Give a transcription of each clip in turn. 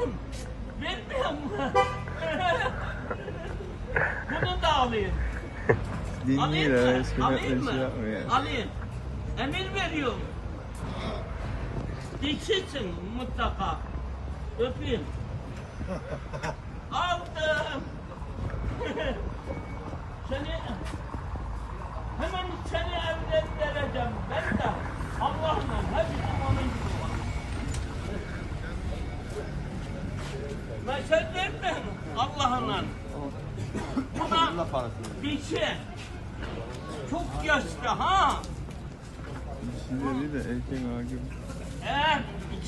Alayım. Vermiyor mu? Bunu da alayım. Alayım Dinliyor mı? Alayım şey mı? yapmıyor. Alayım. Emir veriyorum. Dişisin mutlaka. Öpeyim. Aldım. Allah'la. Buna dişi. Çok yaşlı ha. Şimdi de erkek gibi. Eğer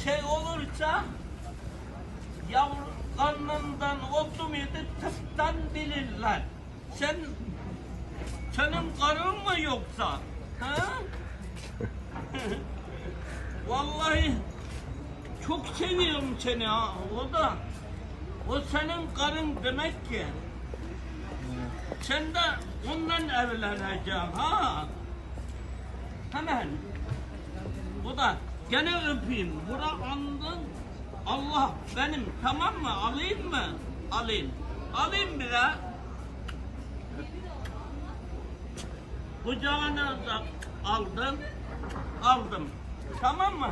şey olursa yavrularından oldu muydu tıptan bilirler. Sen senin karın mı yoksa? Ha? Vallahi çok seviyorum seni ha. O da o senin karın demek ki. Sen de ondan evleneceksin ha. Hemen. Bu da gene öpeyim. Bura andın. Allah benim tamam mı? Alayım mı? Alayım. Alayım bir de. Kucağına da aldım. Aldım. Tamam mı?